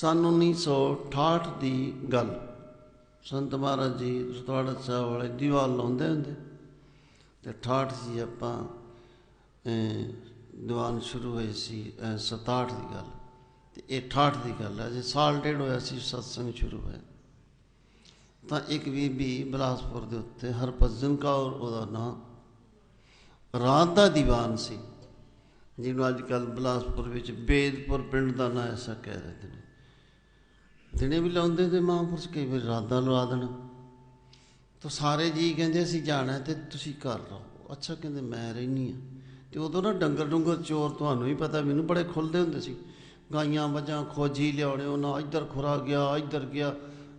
ਸਨ 1968 ਦੀ ਗੱਲ। ਸੰਤ ਮਹਾਰਾਜ ਜੀ ਰਤਵਾੜਾ ਸਾਹਿਬ ਵਾਲੇ ਦੀਵਾਲ ਲਾਉਂਦੇ ਹੁੰਦੇ। ਤੇ 68 ਜੀ ਆਪਾਂ ਦੀਵਾਨ ਸ਼ੁਰੂ ਹੋਏ ਸੀ ਅਹ, 67 ਦੀ ਗੱਲ। ਤੇ ਇਹ 68 ਦੀ ਗੱਲ ਹੈ ਜੇ ਸਾਲ ਡੇਢ ਹੋਇਆ ਸੀ ਸਤਸੰਗ ਸ਼ੁਰੂ ਹੋਇਆ। ਤਾਂ ਇੱਕ ਬੀਬੀ ਬਲਾਸਪੁਰ ਦੇ ਉੱਤੇ ਹਰਭਜਨ ਕੌਰ ਉਹਦਾ ਨਾਂ। ਰਾਤ ਦਾ ਦੀਵਾਨ ਸੀ ਜਿਹਨੂੰ ਅੱਜ ਕੱਲ ਬਲਾਸਪੁਰ ਵਿੱਚ ਬੇਦਪੁਰ ਪਿੰਡ ਦਾ ਨਾਂ ਐਸਾ ਕਹਿ ਰਹੇ ਨੇ। ਦਿਨੇ ਵੀ ਲਾਉਂਦੇ ਤੇ ਮਹਾਂਪੁਰਸ਼ ਕਈ ਵਾਰ ਰਾਤਾਂ ਲਵਾ ਦੇਣ। ਤਾਂ ਸਾਰੇ ਜੀ ਕਹਿੰਦੇ ਅਸੀਂ ਜਾਣਾ ਹੈ ਤੇ ਤੁਸੀਂ ਘਰ ਰਹੋ। ਅੱਛਾ, ਕਹਿੰਦੇ ਮੈਂ ਰਹਿਨੀ ਆ। ਤੇ ਉਦੋਂ ਨਾ ਡੰਗਰ ਡੁੰਗਰ ਚੋਰ ਤੁਹਾਨੂੰ ਹੀ ਪਤਾ, ਮੈਨੂੰ ਬੜੇ ਖੁੱਲਦੇ ਹੁੰਦੇ ਸੀ। ਗਾਈਆਂ ਮੱਝਾਂ ਖੋਜੀ ਲਿਆਉਣੇ, ਉਹਨਾਂ ਇੱਧਰ ਖੁਰਾ ਗਿਆ, ਇੱਧਰ ਗਿਆ।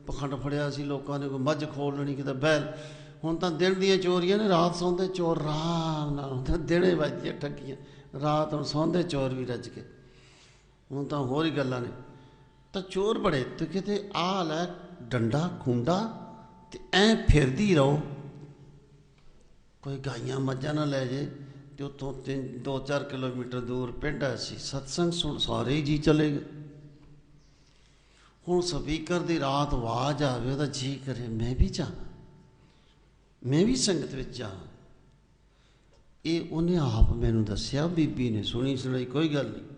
ਪਖੰਡ ਫੜਿਆ ਸੀ ਲੋਕਾਂ ਨੇ, ਕੋਈ ਮੱਝ ਖੋਲ ਲੈਣੀ, ਕਿਤੇ ਬੈਲ ਹੁਣ ਤਾਂ ਦਿਨ ਦੀਆਂ ਚੋਰੀਆਂ ਨੇ, ਰਾਤ ਸੌਂਦੇ ਚੋਰ ਆਰਾਮ ਨਾਲ ਹੁੰਦੇ ਦਿਨੇ ਵੱਜਦੀਆਂ ਠੱਗੀਆਂ। ਰਾਤ ਨੂੰ ਸੌਂਦੇ ਚੋਰ ਵੀ ਰੱਜ ਕੇ। ਹੁਣ ਤਾਂ ਹੋਰ ਹੀ ਗੱਲਾਂ ਨੇ। ਤਾਂ ਚੋਰ ਬੜੇ ਤੇ ਕਿਤੇ ਆਹ ਲੈ ਡੰਡਾ, ਖੁੰਡਾ ਤੇ ਐ ਫਿਰਦੀ ਰਹੋ। ਕੋਈ ਗਾਈਆਂ ਮੱਝਾਂ ਨਾ ਲੈ ਜੇ ਤੇ ਉੱਥੋਂ 3 2-4 ਕਿਲੋਮੀਟਰ ਦੂਰ ਪਿੰਡ ਹੈ ਸੀ, ਸਤਸੰਗ ਸੁਣ ਸਾਰੇ ਜੀ ਚਲੇ ਗਏ। ਹੁਣ ਸਪੀਕਰ ਦੀ ਰਾਤ ਆਵਾਜ਼ ਆਵੇ, ਉਹਦਾ ਜੀ ਕਰੇ, ਮੈਂ ਵੀ ਜਾਵਾਂ ਮੈਂ ਵੀ ਸੰਗਤ ਵਿੱਚ ਜਾਵਾਂ ਇਹ ਉਹਨੇ ਆਪ ਮੈਨੂੰ ਦੱਸਿਆ, ਬੀਬੀ ਨੇ ਸੁਣੀ ਸੁਣਾਈ, ਕੋਈ ਗੱਲ ਨਹੀਂ।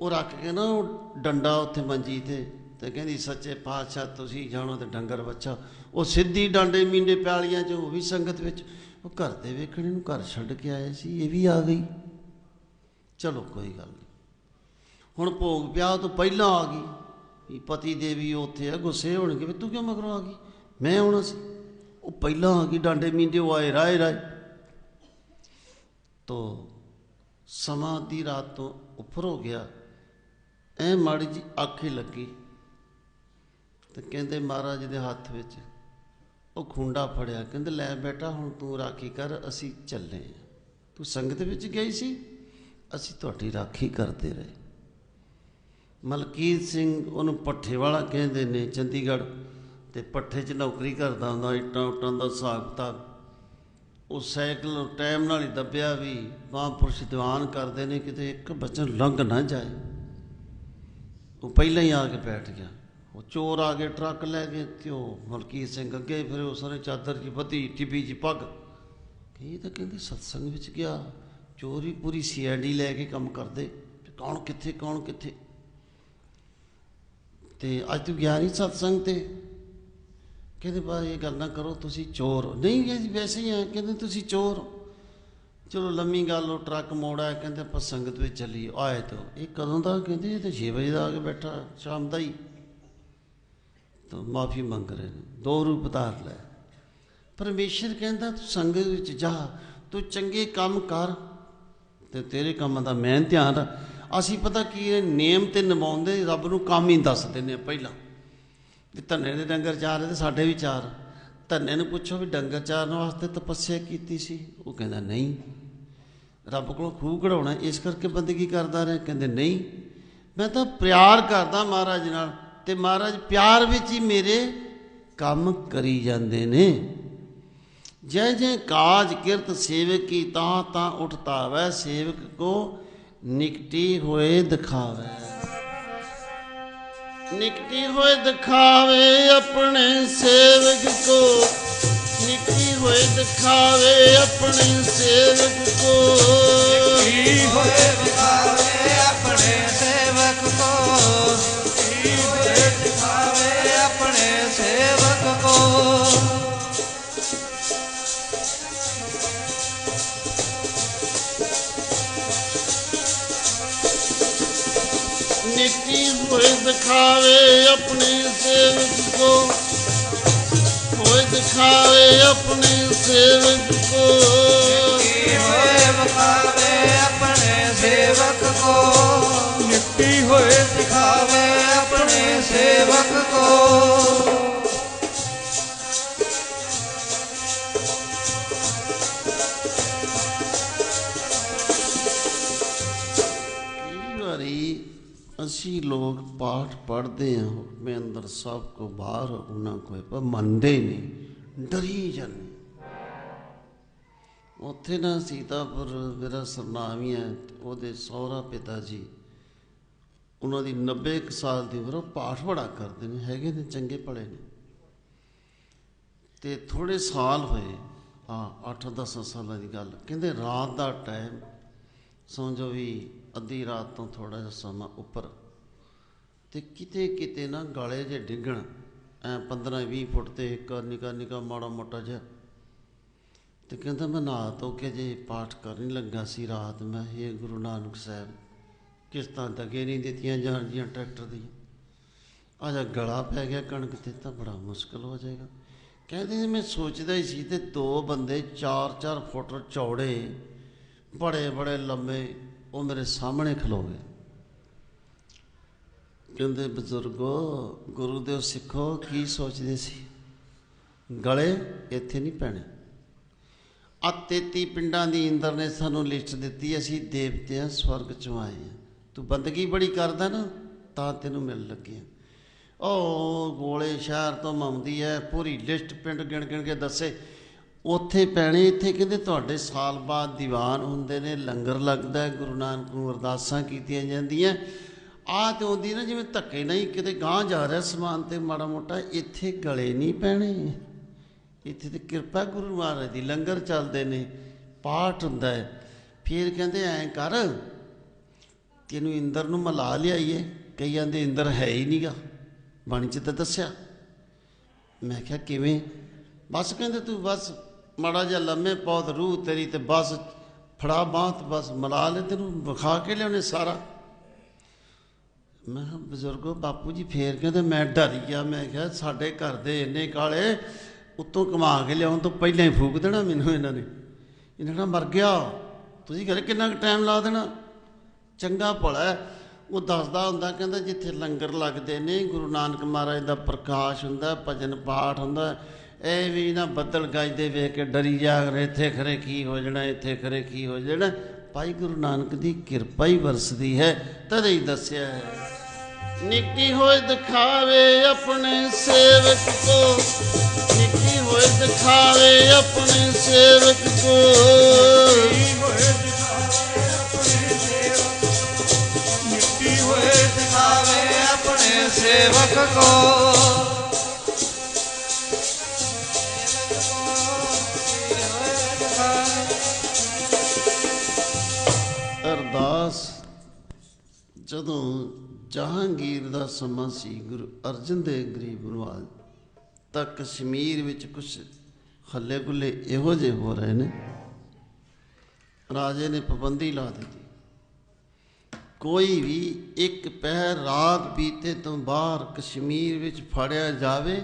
ਉਹ ਰੱਖ ਕੇ ਨਾ ਉਹ ਡੰਡਾ ਉੱਥੇ ਮੰਜੀ ਤੇ ਤੇ ਕਹਿੰਦੀ, ਸੱਚੇ ਪਾਤਸ਼ਾਹ, ਤੁਸੀਂ ਜਾਣੋ ਤੇ ਡੰਗਰ ਬੱਚਾ। ਉਹ ਸਿੱਧੀ ਡਾਂਡੇ ਮੀਂਡੇ ਪਿਆਲੀਆਂ ਚ, ਉਹ ਵੀ ਸੰਗਤ ਵਿੱਚ, ਉਹ ਘਰ ਦੇ ਵੇਖਣੇ ਨੂੰ ਘਰ ਛੱਡ ਕੇ ਆਏ ਸੀ, ਇਹ ਵੀ ਆ ਗਈ। ਚਲੋ, ਕੋਈ ਗੱਲ ਨਹੀਂ। ਹੁਣ ਭੋਗ ਪਿਆ ਤੋਂ ਪਹਿਲਾਂ ਆ ਗਈ। ਵੀ ਪਤੀ ਦੇਵੀ ਉੱਥੇ ਆ, ਗੁੱਸੇ ਹੋਣਗੇ, ਵੀ ਤੂੰ ਕਿਉਂ ਮਗਰੋਂ ਆ ਗਈ? ਮੈਂ ਆਉਣਾ ਸੀ। ਉਹ ਪਹਿਲਾਂ ਆ ਗਈ, ਡਾਂਡੇ ਮੀਂਡੇ, ਉਹ ਆਏ ਰਾਏ ਰਾਏ। ਤੋ ਸਮਾਂ ਦੀ ਰਾਤ ਤੋਂ ਉੱਪਰ ਹੋ ਗਿਆ। ਐ ਮਾੜੀ ਜੀ ਆਖੇ ਲੱਗੀ। ਤੇ ਕਹਿੰਦੇ ਮਹਾਰਾਜ ਦੇ ਹੱਥ ਵਿੱਚ ਉਹ ਖੁੰਡਾ ਫੜਿਆ। ਕਹਿੰਦੇ, ਲੈ ਬੇਟਾ, ਹੁਣ ਤੂੰ ਰਾਖੀ ਕਰ, ਅਸੀਂ ਚੱਲੇ ਹਾਂ ਤੂੰ ਸੰਗਤ ਵਿੱਚ ਗਈ ਸੀ? ਅਸੀਂ ਤੁਹਾਡੀ ਰਾਖੀ ਕਰਦੇ ਰਹੇ। ਮਲਕੀਤ ਸਿੰਘ ਉਹਨੂੰ ਪੱਠੇ ਵਾਲਾ ਕਹਿੰਦੇ ਨੇ, ਚੰਡੀਗੜ੍ਹ ਤੇ ਪੱਠੇ 'ਚ ਨੌਕਰੀ ਕਰਦਾ ਹੁੰਦਾ, ਇੱਟਾਂ ਉੱਟਾਂ ਦਾ ਹਿਸਾਬ ਕਿਤਾਬ। ਉਹ ਸਾਈਕਲ ਟਾਈਮ ਨਾਲ ਹੀ ਦੱਬਿਆ ਵੀ, ਮਹਾਂਪੁਰਸ਼ ਦੀਵਾਨ ਕਰਦੇ ਨੇ, ਕਿਤੇ ਇੱਕ ਬਚਨ ਲੰਘ ਨਾ ਜਾਏ। ਉਹ ਪਹਿਲਾਂ ਹੀ ਆ ਕੇ ਬੈਠ ਗਿਆ। ਉਹ ਚੋਰ ਆ ਕੇ ਟਰੱਕ ਲੈ ਕੇ ਤੇ ਉਹ ਮਲਕੀਤ ਸਿੰਘ ਅੱਗੇ ਫਿਰ ਉਹ ਸਾਰੇ ਚਾਦਰ ਜੀ ਬੱਧੀ, ਟਿੱਬੀ ਜੀ ਪੱਗ। ਇਹ ਤਾਂ ਕਹਿੰਦੇ ਸਤਸੰਗ ਵਿੱਚ ਗਿਆ, ਚੋਰੀ ਪੂਰੀ ਸੀਆਈਡੀ ਲੈ ਕੇ ਕੰਮ ਕਰਦੇ। ਕੌਣ ਕਿੱਥੇ ਕੌਣ ਕਿੱਥੇ? ਤੇ ਅੱਜ ਤੂੰ ਗਿਆ ਨਹੀਂ ਸਤਸੰਗ ਤੇ? ਕਹਿੰਦੇ ਬਾ ਇਹ ਗੱਲ ਨਾ ਕਰੋ, ਤੁਸੀਂ ਚੋਰ ਨਹੀਂ ਜੀ, ਵੈਸੇ ਹੀ ਆ, ਕਹਿੰਦੇ ਤੁਸੀਂ ਚੋਰ ਚਲੋ ਲੰਮੀ ਗੱਲ, ਉਹ ਟਰੱਕ ਮੋੜਾ ਕਹਿੰਦੇ ਆਪਾਂ ਸੰਗਤ ਵਿੱਚ ਚੱਲੀ ਆਏ ਤੋ ਇਹ ਕਦੋਂ ਦਾ, ਕਹਿੰਦੇ ਇਹ ਤਾਂ 6 ਵਜੇ ਦਾ ਆ ਕੇ ਬੈਠਾ, ਸ਼ਾਮ ਦਾ ਹੀ। ਤਾਂ ਮਾਫੀ ਮੰਗ ਰਹੇ ਨੇ, ਦੋ ਰੂਪ ਧਾਰ ਲੈ। ਪਰਮੇਸ਼ਰ ਕਹਿੰਦਾ, ਤੂੰ ਸੰਗਤ ਵਿੱਚ ਜਾ, ਤੂੰ ਚੰਗੇ ਕੰਮ ਕਰ। ਤੇ ਤੇਰੇ ਕੰਮਾਂ ਦਾ ਮੈਂ ਧਿਆਨ ਰੱਖ। ਅਸੀਂ ਪਤਾ ਕੀ ਹੈ ਨੇਮ ਤੇ ਨਿਭਾਉਂਦੇ, ਰੱਬ ਨੂੰ ਕੰਮ ਹੀ ਦੱਸ ਦਿੰਦੇ ਆ ਪਹਿਲਾਂ। ਵੀ ਧੰਨੇ ਦੇ ਡੰਗਰ ਚਾਰ ਤੇ ਸਾਡੇ ਵੀ ਚਾਰ। ਧੰਨੇ ਨੂੰ ਪੁੱਛੋ ਵੀ ਡੰਗਰ ਚਾਰਨ ਵਾਸਤੇ ਤਪੱਸਿਆ ਕੀਤੀ ਸੀ। ਉਹ ਕਹਿੰਦਾ, ਨਹੀਂ ਰੱਬ ਕੋਲੋਂ ਖੂਹ ਕਢਾਉਣਾ, ਇਸ ਕਰਕੇ ਬੰਦਗੀ ਕਰਦਾ ਰਿਹਾ? ਕਹਿੰਦੇ ਨਹੀਂ। ਮੈਂ ਤਾਂ ਪਿਆਰ ਕਰਦਾ ਮਹਾਰਾਜ ਨਾਲ ਤੇ ਮਹਾਰਾਜ ਪਿਆਰ ਵਿੱਚ ਹੀ ਮੇਰੇ ਕੰਮ ਕਰੀ ਜਾਂਦੇ ਨੇ। ਜੈ ਜੈ ਕਾਜ ਕਿਰਤ ਸੇਵਕ ਕੀ ਤਾਂ ਤਾਂ ਉਠਤਾ ਸੇਵਕ ਕੋ ਨਿਕਟੀ ਹੋਏ ਦਿਖਾਵੇ। ਨਿਕਟੀ ਹੋਏ ਦਿਖਾਵੇ ਆਪਣੇ ਸੇਵਕ ਕੋ। ਨਿੱਕੀ ਹੋਏ ਦਿਖਾਵੇ ਆਪਣੇ ਸੇਵਕ ਕੋ। ਕੀ ਹੋਏ ਦਿਖਾਵੇ ਆਪਣੇ ਸੇਵਕ ਕੋ ਕੀ ਹੋਏ ਦਿਖਾਵੇ ਆਪਣੇ ਸੇਵਕ ਕੋ ਨਿੱਕੀ ਹੋਏ ਦਿਖਾਵੇ ਆਪਣੇ ਦਿਖਾਵੇ ਆਪਣੇ ਸੇਵਕ ਕੋ ਕੀ ਹੋਏ ਦਿਖਾਵੇ ਆਪਣੇ ਸੇਵਕ ਕੋ ਮਿੱਟੀ ਹੋਏ ਦਿਖਾਵੇ ਆਪਣੇ ਸੇਵਕ ਕੋ ਕਈ ਵਾਰੀ ਅਸੀਂ ਲੋਕ ਪਾਠ ਪੜ੍ਹਦੇ ਹਾਂ ਮੈਂ ਅੰਦਰ ਸਭ ਕੋ ਬਾਹਰ ਉਹਨਾਂ ਕੋਈ ਪਰ ਮੰਨਦੇ ਨਹੀਂ ਡਰੀ ਜਾਂਦੇ ਉੱਥੇ ਨਾ ਸੀਤਾਪੁਰ ਮੇਰਾ ਸਰਨਾਮੀ ਹੈ, ਉਹਦੇ ਸਹੁਰਾ ਪਿਤਾ ਜੀ, ਉਹਨਾਂ ਦੀ 90 ਕੁ ਸਾਲ ਦੀ ਉਮਰ, ਉਹ ਪਾਠ ਬੜਾ ਕਰਦੇ ਨੇ, ਹੈਗੇ ਨੇ, ਚੰਗੇ ਭਲੇ ਨੇ। ਤੇ ਥੋੜੇ ਸਾਲ ਹੋਏ ਆ 8-10 ਸਾਲਾਂ ਦੀ ਗੱਲ, ਕਹਿੰਦੇ ਰਾਤ ਦਾ ਟਾਈਮ, ਸਮਝੋ ਵੀ ਅੱਧੀ ਰਾਤ ਤੋਂ ਥੋੜਾ ਜਿਹਾ ਸਮਾਂ ਉੱਪਰ, ਤੇ ਕਿਤੇ ਕਿਤੇ ਨਾ ਗਾਲੇ ਜੇ ਡਿੱਗਣ ਐ 15-20 ਫੁੱਟ ਤੇ ਇੱਕ ਨਿਕਾ ਨਿਕਾ ਮਾੜਾ ਮੋਟਾ ਜਿਹਾ। ਤੇ ਕਹਿੰਦਾ ਮੈਂ ਨਹਾ ਧੋ ਕੇ ਜੇ ਪਾਠ ਕਰਨ ਲੱਗਾ ਸੀ ਰਾਤ। ਮੈਂ ਇਹ ਗੁਰੂ ਨਾਨਕ ਸਾਹਿਬ, ਕਿਸ਼ਤਾਂ ਤਾਂ ਅੱਗੇ ਨਹੀਂ ਦਿੱਤੀਆਂ ਜਾਣ ਦੀਆਂ ਟਰੈਕਟਰ ਦੀਆਂ। ਆ ਜਾ ਗਲਾ ਪੈ ਗਿਆ ਕਣਕ ਤੇ, ਤਾਂ ਬੜਾ ਮੁਸ਼ਕਲ ਹੋ ਜਾਏਗਾ। ਕਹਿੰਦੇ ਮੈਂ ਸੋਚਦਾ ਹੀ ਸੀ ਤੇ ਦੋ ਬੰਦੇ 4-4 ਫੁੱਟ ਚੌੜੇ, ਬੜੇ ਬੜੇ ਲੰਮੇ, ਉਹ ਮੇਰੇ ਸਾਹਮਣੇ ਖਲੋ ਗਏ। ਕਹਿੰਦੇ ਬਜ਼ੁਰਗੋ ਗੁਰੂ ਦੇ ਸਿੱਖੋ, ਕੀ ਸੋਚਦੇ ਸੀ? ਗਲੇ ਇੱਥੇ ਨਹੀਂ ਪੈਣੇ। ਆ 33 ਪਿੰਡਾਂ ਦੀ ਇੰਦਰ ਨੇ ਸਾਨੂੰ ਲਿਸਟ ਦਿੱਤੀ, ਅਸੀਂ ਦੇਵਤਿਆਂ ਸਵਰਗ ਚੋਂ ਆਏ ਹਾਂ। ਤੂੰ ਬੰਦਗੀ ਬੜੀ ਕਰਦਾ ਨਾ, ਤਾਂ ਤੈਨੂੰ ਮਿਲ ਲੱਗੇ ਉਹ ਗੋਲੇ ਸ਼ਹਿਰ ਤੋਂ ਮੰਮਦੀ ਹੈ, ਪੂਰੀ ਲਿਸਟ ਪਿੰਡ ਗਿਣ ਗਿਣ ਕੇ ਦੱਸੇ। ਉੱਥੇ ਪੈਣੇ, ਇੱਥੇ ਕਹਿੰਦੇ ਤੁਹਾਡੇ ਸਾਲ ਬਾਅਦ ਦੀਵਾਨ ਹੁੰਦੇ ਨੇ, ਲੰਗਰ ਲੱਗਦਾ ਗੁਰੂ ਨਾਨਕ ਨੂੰ ਅਰਦਾਸਾਂ ਕੀਤੀਆਂ ਜਾਂਦੀਆਂ। ਆਹ ਤੇ ਹੁੰਦੀ ਨਾ ਜਿਵੇਂ ਧੱਕੇ ਨਹੀਂ, ਕਿਤੇ ਗਾਂਹ ਜਾ ਰਿਹਾ ਸਮਾਨ ਤੇ ਮਾੜਾ ਮੋਟਾ, ਇੱਥੇ ਗਲੇ ਨਹੀਂ ਪੈਣੇ। ਇੱਥੇ ਤੇ ਕਿਰਪਾ ਗੁਰੂ ਮਹਾਰਾਜ ਦੀ, ਲੰਗਰ ਚੱਲਦੇ ਨੇ, ਪਾਠ ਹੁੰਦਾ ਹੈ। ਫਿਰ ਕਹਿੰਦੇ ਐਂ ਕਰ ਤੈਨੂੰ ਇੰਦਰ ਨੂੰ ਮਿਲਾ ਲਿਆਈਏ। ਕਈ ਕਹਿੰਦੇ ਇੰਦਰ ਹੈ ਹੀ ਨਹੀਂਗਾ ਬਾਣੀ ਚ ਤਾਂ ਦੱਸਿਆ। ਮੈਂ ਕਿਹਾ, ਕਿਵੇਂ? ਬਸ ਕਹਿੰਦੇ ਤੂੰ ਬਸ ਮਾੜਾ ਜਿਹਾ ਲੰਮੇ ਪੌਦ ਰੂਹ ਤੇਰੀ ਤੇ ਬਸ ਫੜਾ ਬਾਂਹ ਬਸ ਮਿਲਾ ਲੈ ਤੈਨੂੰ, ਵਿਖਾ ਕੇ ਲਿਆਉਣੇ ਸਾਰਾ। ਮੈਂ ਕਿਹਾ, ਬਜ਼ੁਰਗੋ, ਬਾਪੂ ਜੀ ਫੇਰ ਕਹਿੰਦੇ ਮੈਂ ਡਰ ਗਿਆ। ਮੈਂ ਕਿਹਾ, ਸਾਡੇ ਘਰ ਦੇ ਇੰਨੇ ਕਾਲੇ, ਉੱਤੋਂ ਕਮਾ ਕੇ ਲਿਆਉਣ ਤੋਂ ਪਹਿਲਾਂ ਹੀ ਫੂਕ ਦੇਣਾ ਮੈਨੂੰ ਇਹਨਾਂ ਨੇ। ਇਹਨਾਂ ਨੇ ਮਰ ਗਿਆ। ਤੁਸੀਂ ਘਰੇ ਕਿੰਨਾ ਕੁ ਟਾਈਮ ਲਾ ਦੇਣਾ? ਚੰਗਾ ਭਲਾ ਉਹ ਦੱਸਦਾ ਹੁੰਦਾ, ਕਹਿੰਦਾ, ਜਿੱਥੇ ਲੰਗਰ ਲੱਗਦੇ ਨੇ, ਗੁਰੂ ਨਾਨਕ ਮਹਾਰਾਜ ਦਾ ਪ੍ਰਕਾਸ਼ ਹੁੰਦਾ, ਭਜਨ ਪਾਠ ਹੁੰਦਾ, ਇਹ ਵੀ ਨਾ ਬੱਦਲ ਗੱਜਦੇ ਵੇਖ ਕੇ ਡਰੀ ਜਾ ਰਹੇ ਇੱਥੇ ਖਰੇ ਕੀ ਹੋ ਜਾਣਾ, ਇੱਥੇ ਖਰੇ ਕੀ ਹੋ ਜਾਣਾ। ਭਾਈ ਗੁਰੂ ਨਾਨਕ ਦੀ ਕਿਰਪਾ ਹੀ ਵਰਸਦੀ ਹੈ, ਤਦੇ ਹੀ ਦੱਸਿਆ ਹੈ। ਨਿੱਕੀ ਹੋਏ ਦਿਖਾਵੇ ਆਪਣੇ ਸੇਵਕ ਕੋ। ਨਿੱਕੀ ਹੋਏ ਦਿਖਾਵੇ ਆਪਣੇ ਸੇਵਕ ਕੋ। ਹੋਏ ਦਿਖਾਵੇ ਆਪਣੇ ਸੇਵਕ ਕੋ। ਅਰਦਾਸ ਜਦੋਂ ਜਹਾਂਗੀਰ ਦਾ ਸਮਾਂ ਸੀ ਗੁਰੂ ਅਰਜਨ ਦੇਵ ਗਰੀਬ ਨਵਾਜ ਤਾਂ ਕਸ਼ਮੀਰ ਵਿੱਚ ਕੁਝ ਹੱਲੇ ਗੁੱਲੇ ਇਹੋ ਜਿਹੇ ਹੋ ਰਹੇ ਨੇ। ਰਾਜੇ ਨੇ ਪਾਬੰਦੀ ਲਾ ਦਿੱਤੀ। ਕੋਈ ਵੀ ਇੱਕ ਪਹਿਰ ਰਾਤ ਬੀਤੇ ਤੋਂ ਬਾਹਰ ਕਸ਼ਮੀਰ ਵਿੱਚ ਫੜਿਆ ਜਾਵੇ,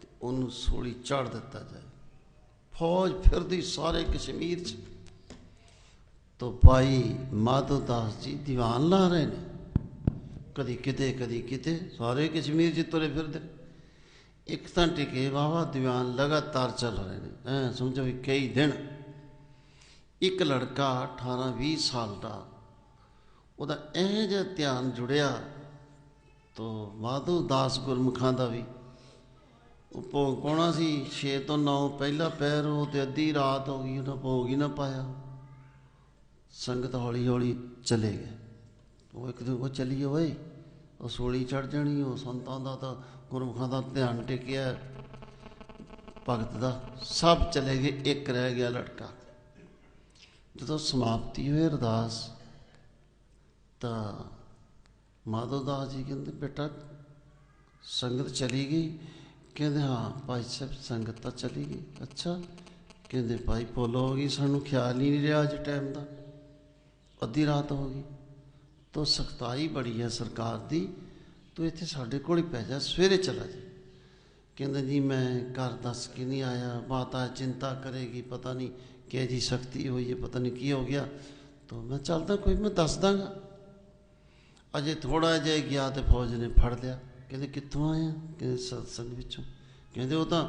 ਤੇ ਉਹਨੂੰ ਸੋਲੀ ਚੜ ਦਿੱਤਾ ਜਾਏ। ਫੌਜ ਫਿਰਦੀ ਸਾਰੇ ਕਸ਼ਮੀਰ 'ਚ। ਤੋ ਭਾਈ ਮਾਧੋ ਦਾਸ ਜੀ ਦੀਵਾਨ ਲਾ ਰਹੇ ਨੇ। ਕਦੀ ਕਿਤੇ ਕਦੀ ਕਿਤੇ, ਸਾਰੇ ਕਸ਼ਮੀਰ 'ਚ ਤੁਰੇ ਫਿਰਦੇ। ਇੱਕ ਤਾਂ ਟਿਕੇ ਵਾਵਾ ਦੀਵਾਨ ਲਗਾਤਾਰ ਚੱਲ ਰਹੇ ਨੇ। ਐ ਸਮਝੋ ਵੀ ਕਈ ਦਿਨ। ਇੱਕ ਲੜਕਾ 18 20 ਸਾਲ ਦਾ, ਉਹਦਾ ਇਹ ਜਿਹਾ ਧਿਆਨ ਜੁੜਿਆ ਤੋ ਮਾਧੋ ਦਾਸ ਗੁਰਮੁਖਾਂ ਦਾ ਵੀ। ਉਹ ਭੋਗ ਪਾਉਣਾ ਸੀ? 6 ਤੋਂ 9 ਪਹਿਲਾ ਪੈਰ ਉਹ ਤੇ ਅੱਧੀ ਰਾਤ ਹੋ ਗਈ ਉਹਨਾਂ ਭੋਗ ਹੀ ਨਾ ਪਾਇਆ। ਸੰਗਤ ਹੌਲੀ ਹੌਲੀ ਚਲੇ ਗਏ। ਉਹ ਇੱਕ ਦਿਨ ਉਹ ਚੱਲੀ ਓਏ ਉਹ ਸੋਲੀ ਚੜ ਜਾਣੀ, ਉਹ ਸੰਤਾਂ ਦਾ ਤਾਂ ਗੁਰਮੁਖਾਂ ਦਾ ਧਿਆਨ ਟਿਕਿਆ। ਭਗਤ ਦਾ ਸਭ ਚਲੇ ਗਏ, ਇੱਕ ਰਹਿ ਗਿਆ ਲੜਕਾ ਜਦੋਂ ਸਮਾਪਤੀ ਹੋਈ ਅਰਦਾਸ, ਤਾਂ ਮਾਧੋ ਦਾਸ ਜੀ ਕਹਿੰਦੇ, ਬੇਟਾ, ਸੰਗਤ ਚਲੀ ਗਈ? ਕਹਿੰਦੇ, ਹਾਂ, ਭਾਈ ਸਾਹਿਬ, ਸੰਗਤ ਤਾਂ ਚਲੀ ਗਈ। ਅੱਛਾ। ਕਹਿੰਦੇ, ਭਾਈ ਭੁੱਲ ਹੋ ਗਈ, ਸਾਨੂੰ ਖਿਆਲ ਹੀ ਨਹੀਂ ਰਿਹਾ ਅੱਜ ਟਾਈਮ ਦਾ। ਅੱਧੀ ਰਾਤ ਹੋ ਗਈ। ਤੋ ਸਖਤਾਈ ਬੜੀ ਹੈ ਸਰਕਾਰ ਦੀ, ਤੂੰ ਇੱਥੇ ਸਾਡੇ ਕੋਲ ਹੀ ਪੈ ਜਾ, ਸਵੇਰੇ ਚਲਾ ਜਾ। ਕਹਿੰਦਾ ਜੀ ਮੈਂ ਘਰ ਦੱਸ ਕੇ ਨਹੀਂ ਆਇਆ, ਮਾਤਾ ਚਿੰਤਾ ਕਰੇਗੀ, ਪਤਾ ਨਹੀਂ ਕਿਹ ਜੀ ਸਖਤੀ ਹੋਈ ਹੈ, ਪਤਾ ਨਹੀਂ ਕੀ ਹੋ ਗਿਆ। ਤੋ ਮੈਂ ਚੱਲਦਾ ਕੋਈ, ਮੈਂ ਦੱਸ ਦਾਂਗਾ। ਅਜੇ ਥੋੜਾ ਜਿਹਾ ਗਿਆ ਤੇ ਫੌਜ ਨੇ ਫੜ ਲਿਆ। ਕਹਿੰਦੇ, ਕਿੱਥੋਂ ਆਇਆ ਕਹਿੰਦੇ, ਸਤਸੰਗ ਵਿੱਚੋਂ। ਕਹਿੰਦੇ, ਉਹ ਤਾਂ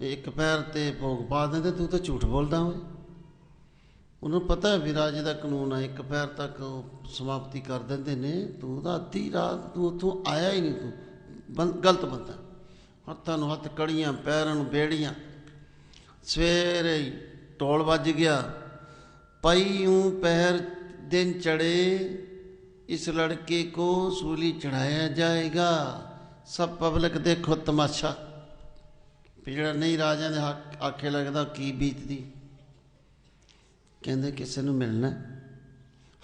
ਇੱਕ ਪੈਰ ਤੇ ਭੋਗ ਪਾ ਦਿੰਦੇ, ਤੂੰ ਤਾਂ ਝੂਠ ਬੋਲਦਾ ਹੋਏ ਉਹਨੂੰ ਨੂੰ ਪਤਾ ਵੀ ਰਾਜੇ ਦਾ ਕਾਨੂੰਨ ਆ, ਇੱਕ ਪੈਰ ਤੱਕ ਉਹ ਸਮਾਪਤੀ ਕਰ ਦਿੰਦੇ ਨੇ, ਤੂੰ ਉਹਦਾ ਅੱਧੀ ਰਾਤ ਤੂੰ ਉੱਥੋਂ ਆਇਆ ਹੀ ਨਹੀਂ ਤੂੰ। ਗਲਤ ਬੰਦਾ। ਹੱਥਾਂ ਨੂੰ ਹੱਥ ਕੜੀਆਂ, ਪੈਰਾਂ ਨੂੰ ਬੇੜੀਆਂ। ਸਵੇਰੇ ਟੋਲ ਵੱਜ ਗਿਆ। ਪਈਉ ਪਹਿਰ ਦਿਨ ਚੜੇ, ਇਸ ਲੜਕੇ ਕੋ ਸੂਲੀ ਚੜਾਇਆ ਜਾਏਗਾ। ਸਭ ਪਬਲਿਕ ਦੇਖੋ ਤਮਾਸ਼ਾ। ਜਿਹੜਾ ਨਹੀਂ ਰਾਜਾ ਦੇ ਹੱਕ ਆਖੇ ਲੱਗਦਾ ਕੀ ਬੀਤਦੀ। ਕਹਿੰਦੇ ਕਿਸੇ ਨੂੰ ਮਿਲਣਾ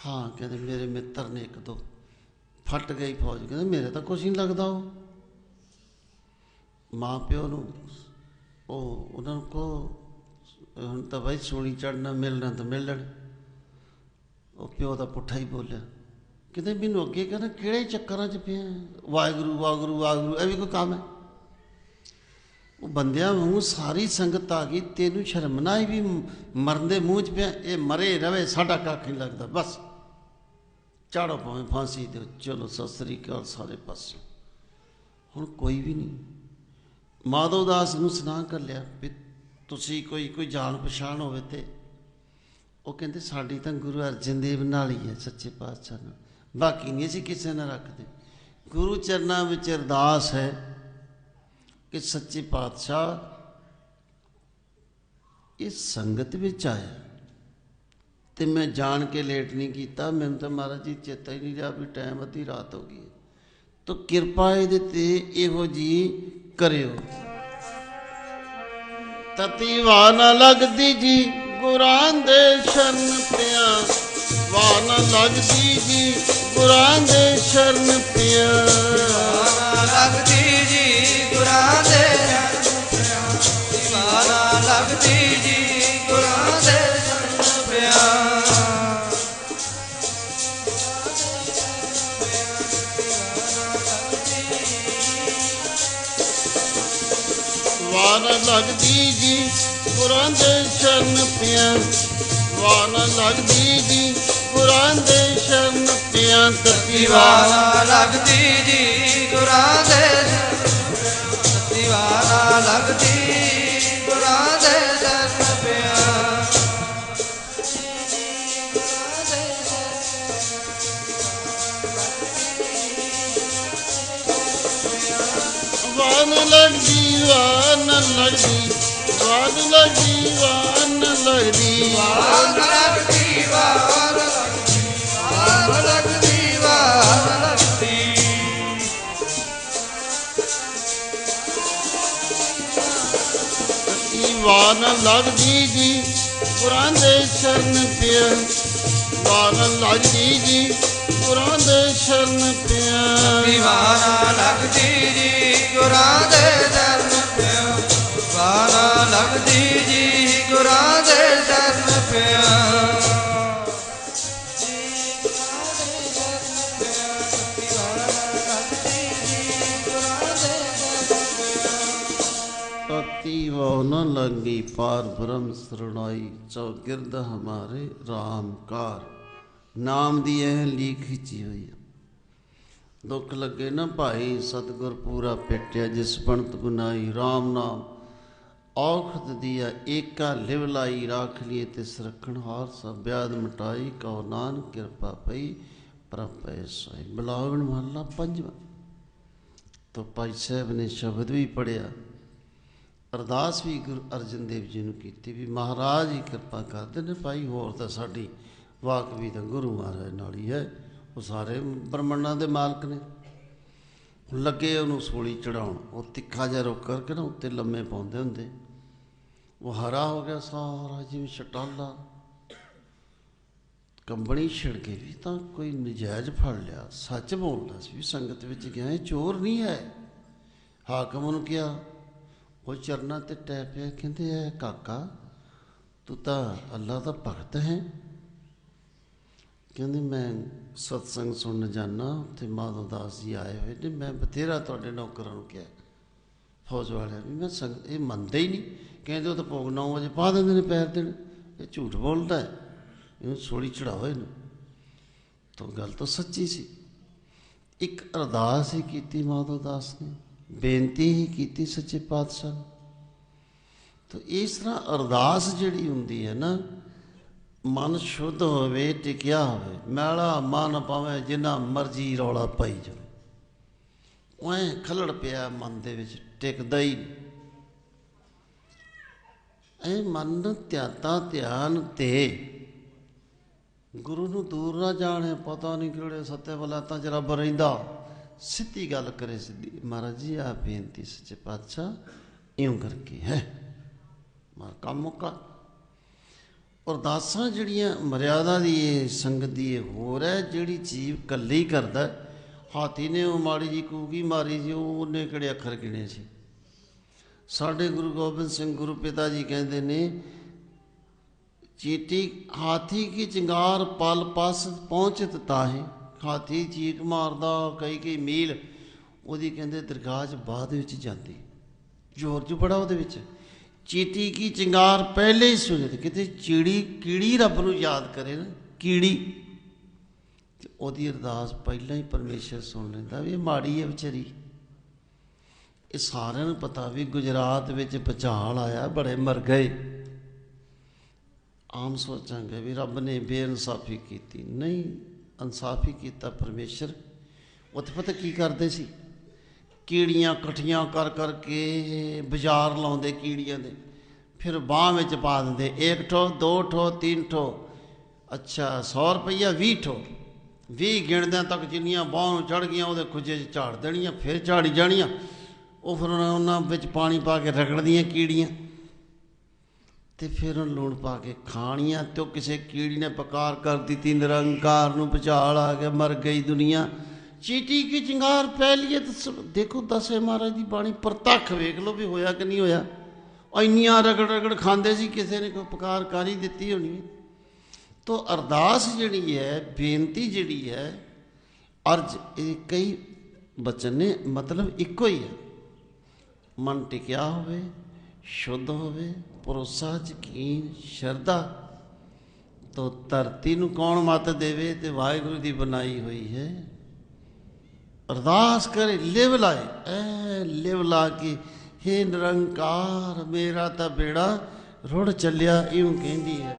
ਹਾਂ। ਕਹਿੰਦੇ ਮੇਰੇ ਮਿੱਤਰ ਨੇ ਇੱਕ ਦੋ। ਫਟ ਗਈ ਫੌਜ, ਕਹਿੰਦੇ ਮੇਰੇ ਤਾਂ ਕੁਛ ਨਹੀਂ ਲੱਗਦਾ ਉਹ। ਮਾਂ ਪਿਓ ਨੂੰ ਉਹ, ਉਹਨਾਂ ਨੂੰ ਕੋ ਹੁਣ ਤਾਂ ਬਾਈ ਸੂਲੀ ਚੜਨਾ ਮਿਲਣਾ ਤਾਂ ਮਿਲਣ। ਉਹ ਪਿਓ ਦਾ ਪੁੱਠਾ ਹੀ ਬੋਲਿਆ। ਕਿਤੇ ਮੈਨੂੰ ਅੱਗੇ ਕਹਿੰਦਾ ਕਿਹੜੇ ਚੱਕਰਾਂ 'ਚ ਪਿਆ? ਵਾਹਿਗੁਰੂ ਵਾਹਿਗੁਰੂ ਵਾਹਿਗੁਰੂ, ਇਹ ਵੀ ਕੋਈ ਕੰਮ ਹੈ? ਉਹ ਬੰਦਿਆਂ ਵਾਂਗੂ ਸਾਰੀ ਸੰਗਤ ਆ ਗਈ, ਤੈਨੂੰ ਸ਼ਰਮਨਾ ਹੀ ਵੀ ਮਰਨ ਦੇ ਮੂੰਹ 'ਚ ਪਿਆ, ਇਹ ਮਰੇ ਰਵੇ, ਸਾਡਾ ਕੱਖ ਨਹੀਂ ਲੱਗਦਾ, ਬਸ। ਚਾੜੋ ਭਾਵੇਂ ਫਾਂਸੀ ਦਿਓ। ਚਲੋ, ਸਤਿ ਸ੍ਰੀ ਅਕਾਲ ਸਾਰੇ ਪਾਸੇ। ਹੁਣ ਕੋਈ ਵੀ ਨਹੀਂ। ਮਾਧਵ ਦਾਸ ਨੂੰ ਸੁਣਾ ਕਰ ਲਿਆ ਵੀ ਤੁਸੀਂ ਕੋਈ ਕੋਈ ਜਾਣ ਪਛਾਣ ਹੋਵੇ ਤੇ। ਉਹ ਕਹਿੰਦੇ, ਸਾਡੀ ਤਾਂ ਗੁਰੂ ਅਰਜਨ ਦੇਵ ਨਾਲ ਹੀ ਹੈ, ਸੱਚੇ ਪਾਤਸ਼ਾਹ ਨਾਲ। ਬਾਕੀ ਨਹੀਂ ਅਸੀਂ ਕਿਸੇ ਨਾਲ ਰੱਖਦੇ। ਗੁਰੂ ਚਰਨਾਂ ਵਿੱਚ ਅਰਦਾਸ ਹੈ। ਕਿ ਸੱਚੇ ਪਾਤਸ਼ਾਹ ਇਸ ਸੰਗਤ ਵਿੱਚ ਆਇਆ। ਤੇ ਮੈਂ ਜਾਣ ਕੇ ਲੇਟ ਨਹੀਂ ਕੀਤਾ। ਮੈਨੂੰ ਤਾਂ ਮਹਾਰਾਜ ਜੀ ਚੇਤਾ ਹੀ ਨਹੀਂ ਰਿਹਾ ਵੀ ਟਾਈਮ ਅੱਧੀ ਰਾਤ ਹੋ ਗਈ ਤੋ ਕਿਰਪਾ ਇਹਦੇ ਤੇ ਇਹੋ ਜੀ ਕਰਿਓ। ਤਤੀ ਵਾਹ ਨਾ ਲੱਗਦੀ ਜੀ, ਗੁਰਾਂ ਦੇ ਸ਼ਰਨ ਪਿਆ। ਵਾਹ ਲੱਗਦੀ ਜੀ, ਗੁਰਾਂ ਦੇ ਸ਼ਰਨ ਪਿਆ। ਲੱਗਦੀ ਵਾਰ ਲੱਗਦੀ ਜੀ ਗੁਰਾਂ ਦੇ ਸ਼ਰਨ ਪਿਆ ਵਾਰ ਲੱਗਦੀ ਜੀ ਗੁਰਾਂ ਦੇ ਸ਼ਰਨ ਪਿਆ ਤਤੀ ਦੀਵਾਨਾ ਲੱਗਦੀ ਜੀ ਗੁਰਾਂ ਦੇ ਚਰਨ ਦੀਵਾਨਾ ਲੱਗਦੀ ਦੇ ਪਿਆ ਵਾਰ ਲੱਗਦੀ ਵਾਰ ਲੜੀ ਵਾਦ ਲਗੀ ਵਾਨ ਲੜੀ ਵਾਨ ਲਗੀ। ਵਾਨ ਲੜੀ ਵਾਨ ਲਗੀ ਵਾਨ ਲੜੀ ਵਾਨ ਲਗਦੀ ਜੀ ਪੁਰਾਣ ਦੇ ਸ਼ਰਨ ਪਿਆ। ਵਾਨ ਲਗਦੀ ਜੀ ਗੁਰਾਂ ਦੇ ਸ਼ਰਨ ਪਿਆ। ਦੀਵਾਨਾ ਲੱਗਦੀ ਜੀ ਗੁਰਾਂ ਦੇ ਮਾਰਾ ਲੱਗਦੀ ਜੀ, ਗੁਰਾਂ ਦੇ ਦਰਸ ਪਿਆ। ਵਾਹ ਨਾ ਲੰਗੀ ਪਾਰ ਭ੍ਰਮ ਸਰਣਾਈ, ਚੌਗਿਰਦ ਹਮਾਰੇ ਰਾਮਕਾਰ ਨਾਮ ਦੀ ਇਹ ਲੀਖ ਖਿੱਚੀ ਹੋਈ ਹੈ ਦੁੱਖ ਲੱਗੇ ਨਾ ਭਾਈ, ਸਤਗੁਰ ਪੂਰਾ ਪੇਟਿਆ, ਜਿਸ ਪੰਤ ਬਨਾਈ ਰਾਮ ਨਾਮ। ਔਖਦ ਦੀਆ ਏਕਾ ਲਿਵ ਲਾਈ ਰਾਖ ਲਿਏ ਤਿਸ ਰੱਖਣ ਹਾਰ ਸਭ ਬਿਆਦ ਮਟਾਈ, ਕਉ ਨਾਨਕ ਕਿਰਪਾ ਪਈ ਪ੍ਰਪੈ ਸੋਈ। ਬਲਾਵਣ ਮਹੱਲਾ ਪੰਜਵਾਂ। ਤੋ ਭਾਈ ਸਾਹਿਬ ਨੇ ਸ਼ਬਦ ਵੀ ਪੜਿਆ ਅਰਦਾਸ ਵੀ ਗੁਰੂ ਅਰਜਨ ਦੇਵ ਜੀ ਨੂੰ ਕੀਤੀ ਵੀ ਮਹਾਰਾਜ ਹੀ ਕਿਰਪਾ ਕਰਦੇ ਨੇ ਭਾਈ, ਹੋਰ ਤਾਂ ਸਾਡੀ ਵਾਕ ਵੀ ਤਾਂ ਗੁਰੂ ਮਹਾਰਾਜ ਨਾਲ ਹੀ ਹੈ। ਉਹ ਸਾਰੇ ਬ੍ਰਹਮੰਡਾਂ ਦੇ ਮਾਲਕ ਨੇ। ਲੱਗੇ ਉਹਨੂੰ ਸੂਲੀ ਚੜਾਉਣ। ਉਹ ਤਿੱਖਾ ਜਿਹਾ ਰੁਕ ਕਰਕੇ ਨਾ ਉੱਤੇ ਲੰਮੇ ਪਾਉਂਦੇ ਹੁੰਦੇ। ਉਹ ਹਰਾ ਹੋ ਗਿਆ ਸਾਰਾ, ਜਿਵੇਂ ਛਟਾਲਾ। ਕੰਬਣੀ ਛਿੜ ਕੇ ਵੀ ਤਾਂ ਕੋਈ ਨਜਾਇਜ਼ ਫੜ ਲਿਆ। ਸੱਚ ਬੋਲਦਾ ਸੀ ਵੀ ਸੰਗਤ ਵਿੱਚ ਗਿਆ ਇਹ ਚੋਰ ਨਹੀਂ ਹੈ। ਹਾਕਮ ਨੂੰ ਕਿਹਾ, ਉਹ ਚਰਨਾਂ ਤੇ ਟੈ ਪਿਆ, ਕਹਿੰਦੇ ਐ ਕਾਕਾ, ਤੂੰ ਤਾਂ ਅੱਲਾ ਦਾ ਭਗਤ ਹੈ? ਕਹਿੰਦੇ, ਮੈਂ ਸਤਸੰਗ ਸੁਣਨ ਜਾਣਾ ਤੇ ਮਾਧਵ ਦਾਸ ਜੀ ਆਏ ਹੋਏ ਨੇ, ਮੈਂ ਬਥੇਰਾ ਤੁਹਾਡੇ ਨੌਕਰਾਂ ਨੂੰ ਕਿਹਾ। ਫੌਜ ਵਾਲਿਆਂ ਵੀ ਮੈਂ ਸੰਗ ਇਹ ਮੰਨਦੇ ਹੀ ਨਹੀਂ। ਕਹਿੰਦੇ ਉਹ ਤਾਂ ਭੋਗ 9 ਵਜੇ ਪਾ ਦਿੰਦੇ ਨੇ ਪੈਰ ਦੇਣ ਇਹ ਝੂਠ ਬੋਲਦਾ ਹੈ। ਇਹਨੂੰ ਸੋਲੀ ਚੜਾਓ ਇਹਨੂੰ। ਤਾਂ ਗੱਲ ਤਾਂ ਸੱਚੀ ਸੀ। ਇੱਕ ਅਰਦਾਸ ਹੀ ਕੀਤੀ ਮਾਧਵ ਦਾਸ ਨੇ। ਬੇਨਤੀ ਹੀ ਕੀਤੀ ਸੱਚੇ ਪਾਤਸ਼ਾਹ ਨੂੰ। ਤਾਂ ਇਸ ਤਰ੍ਹਾਂ ਅਰਦਾਸ ਜਿਹੜੀ ਹੁੰਦੀ ਹੈ ਨਾ, ਮਨ ਸ਼ੁੱਧ ਹੋਵੇ, ਟਿਕਿਆ ਹੋਵੇ, ਮੈਲਾ ਮਨ ਪਾਵੇ ਜਿੰਨਾ ਮਰਜ਼ੀ ਰੌਲਾ ਪਾਈ ਜਾਵੇ। ਉਹ ਖਲੜ ਪਿਆ ਮਨ ਦੇ ਵਿੱਚ। ਟਿਕਦਾ ਹੀ ਇਹ ਮਨ ਧਿਆਤਾ ਧਿਆਨ ਤੇ ਗੁਰੂ ਨੂੰ ਦੂਰ ਨਾ ਜਾਣੇ ਪਤਾ ਨਹੀਂ ਕਿਹੜੇ ਸੱਤੇ ਬਲਾਤਾਂ ਚ ਰੱਬ ਰਹਿੰਦਾ। ਸਿੱਧੀ ਗੱਲ ਕਰੇ ਸਿੱਧੀ। ਮਹਾਰਾਜ ਜੀ ਆ ਬੇਨਤੀ ਸੱਚੇ ਪਾਤਸ਼ਾਹ, ਇਉਂ ਕਰਕੇ ਹੈ। ਮਾ ਕੰਮ ਮੁੱਕਾ। ਅਰਦਾਸਾਂ ਜਿਹੜੀਆਂ ਮਰਿਆਦਾ ਦੀ ਇਹ ਸੰਗਤ ਦੀ ਇਹ ਹੋਰ ਹੈ, ਜਿਹੜੀ ਜੀਵ ਇਕੱਲੇ ਕਰਦਾ। ਹਾਥੀ ਨੇ ਉਹ ਮਾੜੀ ਜੀ ਕੂਗੀ ਮਾਰੀ ਸੀ ਉਹਨੇ ਕਿਹੜੇ ਅੱਖਰ ਗਿਣੇ ਸੀ? ਸਾਡੇ ਗੁਰੂ ਗੋਬਿੰਦ ਸਿੰਘ ਗੁਰੂ ਪਿਤਾ ਜੀ ਕਹਿੰਦੇ ਨੇ, ਚੀਟੀ ਹਾਥੀ ਕੀ ਚਿੰਗਾਰ ਪਲ ਪਸ ਪਹੁੰਚਤ ਤਾਹੇ। ਹਾਥੀ ਚੀਕ ਮਾਰਦਾ ਕਈ ਕਈ ਮੀਲ। ਉਹਦੀ ਕਹਿੰਦੇ ਦਰਗਾਹ 'ਚ ਬਾਅਦ ਵਿੱਚ ਜਾਂਦੀ। ਜ਼ੋਰ ਜੂ ਬੜਾ ਉਹਦੇ ਵਿੱਚ। ਚੀਟੀ ਕੀ ਚਿੰਗਾਰ ਪਹਿਲੇ ਹੀ ਸੁਣਦੇ ਕਿਤੇ ਚਿੜੀ, ਕੀੜੀ ਰੱਬ ਨੂੰ ਯਾਦ ਕਰੇ ਨਾ, ਕੀੜੀ। ਤੇ ਉਹਦੀ ਅਰਦਾਸ ਪਹਿਲਾਂ ਹੀ ਪਰਮੇਸ਼ਰ ਸੁਣ ਲੈਂਦਾ ਵੀ ਇਹ ਮਾੜੀ ਹੈ ਵਿਚਾਰੀ। ਇਹ ਸਾਰਿਆਂ ਨੂੰ ਪਤਾ ਵੀ ਗੁਜਰਾਤ ਵਿੱਚ ਭੁਚਾਲ ਆਇਆ, ਬੜੇ ਮਰ ਗਏ। ਆਮ ਸੋਚਾਂਗੇ ਵੀ ਰੱਬ ਨੇ ਬੇਇਨਸਾਫੀ ਕੀਤੀ। ਨਹੀਂ, ਇਨਸਾਫੀ ਕੀਤਾ ਪਰਮੇਸ਼ਰ। ਉੱਥੇ ਪਤਾ ਕੀ ਕਰਦੇ ਸੀ? ਕੀੜੀਆਂ ਇਕੱਠੀਆਂ ਕਰ ਕਰਕੇ ਬਾਜ਼ਾਰ ਲਾਉਂਦੇ ਕੀੜੀਆਂ ਦੇ। ਫਿਰ ਬਾਹ ਵਿੱਚ ਪਾ ਦਿੰਦੇ, ਇੱਕ ਠੋ ਦੋ ਠੋ ਤਿੰਨ ਠੋ ਅੱਛਾ 100 ਰੁਪਈਆ 20 ਠੋ 20 ਗਿਣਦਿਆਂ ਤੱਕ ਜਿੰਨੀਆਂ ਬਾਹਾਂ ਨੂੰ ਚੜ ਗਈਆਂ, ਉਹਦੇ ਖੁੱਜੇ 'ਚ ਝਾੜ ਦੇਣੀਆਂ, ਫਿਰ ਝਾੜੀ ਜਾਣੀਆਂ। ਉਹ ਫਿਰ ਉਹਨਾਂ- ਉਹਨਾਂ ਵਿੱਚ ਪਾਣੀ ਪਾ ਕੇ ਰਗੜਦੀਆਂ ਕੀੜੀਆਂ। ਤੇ ਫਿਰ ਉਹ ਲੂਣ ਪਾ ਕੇ ਖਾਣੀਆਂ ਤੇ ਉਹ ਕਿਸੇ ਕੀੜੀ ਨੇ ਪਕਾਰ ਕਰ ਦਿੱਤੀ, ਨਿਰੰਕਾਰ ਨੂੰ ਭੁਚਾਲ ਆ ਕੇ ਮਰ ਗਈ ਦੁਨੀਆ। ਚੀਟੀ ਕੀ ਚਿੰਗਾਰ ਪੈ ਲਈਏ ਦੱਸ ਦੇਖੋ ਦਸੇ ਮਹਾਰਾਜ ਦੀ ਬਾਣੀ ਪ੍ਰਤੱਖ ਵੇਖ ਲਓ ਵੀ ਹੋਇਆ ਕਿ ਨਹੀਂ ਹੋਇਆ। ਇੰਨੀਆਂ ਰਗੜ ਰਗੜ ਖਾਂਦੇ ਸੀ, ਕਿਸੇ ਨੇ ਕੋਈ ਪਕਾਰ ਕਰ ਹੀ ਦਿੱਤੀ ਹੋਣੀ ਹੈ। ਤੋ ਅਰਦਾਸ ਜਿਹੜੀ ਹੈ, ਬੇਨਤੀ ਜਿਹੜੀ ਹੈ, ਅਰਜ ਇਹ ਕਈ ਬਚਨ ਨੇ, ਮਤਲਬ ਇੱਕੋ ਹੀ ਹੈ। ਮਨ ਟਿਕਿਆ ਹੋਵੇ, ਸ਼ੁੱਧ ਹੋਵੇ, ਭਰੋਸਾ, ਯਕੀਨ, ਸ਼ਰਧਾ, ਤੋ ਧਰਤੀ ਨੂੰ ਕੌਣ ਮਤ ਦੇਵੇ ਤੇ ਵਾਹਿਗੁਰੂ ਦੀ ਬਣਾਈ ਹੋਈ ਹੈ। ਅਰਦਾਸ ਕਰੇ, ਲਿਵ ਲਾਏ, ਐ ਲਿਵ ਲਾ ਕੇ, ਹੇ ਨਿਰੰਕਾਰ, ਮੇਰਾ ਤਾਂ ਬੇੜਾ ਰੁੜ ਚੱਲਿਆ, ਇਉਂ ਕਹਿੰਦੀ ਹੈ।